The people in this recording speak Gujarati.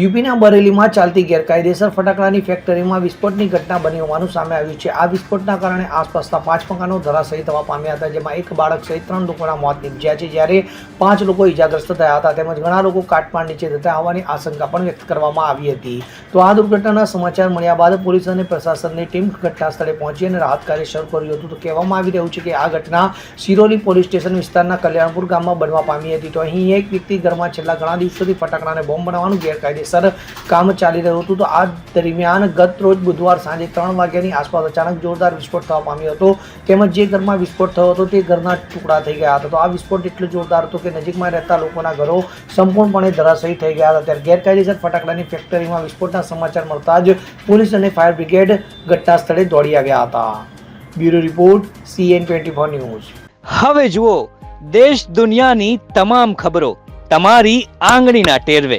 યુપીના બરેલીમાં ચાલતી ગેરકાયદેસર ફટાકડાની ફેક્ટરીમાં વિસ્ફોટની ઘટના બની હોવાનું સામે આવ્યું છે. આ વિસ્ફોટના કારણે આસપાસના પાંચ મકાનો ધરાશયી થવા પામ્યા હતા, જેમાં એક બાળક સહિત ત્રણ લોકોના મોત નીપજ્યા છે. જ્યારે પાંચ લોકો ઇજાગ્રસ્ત થયા હતા, તેમજ ઘણા લોકો કાટમાળ નીચે જતા હોવાની આશંકા પણ વ્યક્ત કરવામાં આવી હતી. તો આ દુર્ઘટનાના સમાચાર મળ્યા બાદ પોલીસ અને પ્રશાસનની ટીમ ઘટના સ્થળે પહોંચી અને રાહત કાર્ય શરૂ કર્યું હતું. તો કહેવામાં આવી રહ્યું છે કે આ ઘટના સિરોલી પોલીસ સ્ટેશન વિસ્તારના કલ્યાણપુર ગામમાં બનવા પામી હતી. તો અહીં એક વ્યક્તિ ઘરમાં છેલ્લા ઘણા દિવસોથી ફટાકડાને બોમ્બ બનાવવાનું ગેરકાયદેસર કામ ચાલી રહ્યું હતું. તો આ દરમિયાન ગત રોજ બુધવાર સાંજે ત્રણ વાગ્યાની આસપાસ અચાનક જોરદાર વિસ્ફોટ થવા પામ્યો હતો. તેમજ જે ઘરમાં વિસ્ફોટ થયો હતો તે ઘરના ટુકડા થઈ ગયા હતા. તો આ વિસ્ફોટ એટલો જોરદાર હતો કે નજીકમાં રહેતા લોકોના ઘરો સંપૂર્ણપણે ધરાશયી થઈ ગયા હતા. ત્યારે ગેરકાયદેસર ફટાકડાની ફેક્ટરીમાં વિસ્ફોટના સમાચાર મળતા જ પોલીસ અને ફાયર બ્રિગેડ ઘટના સ્થળે દોડી આવ્યા હતા. Bureau report, CN twenty four news. હવે જુઓ, દેશ દુનિયાની તમામ ખબરો તમારી આંગળીના ટેરવે.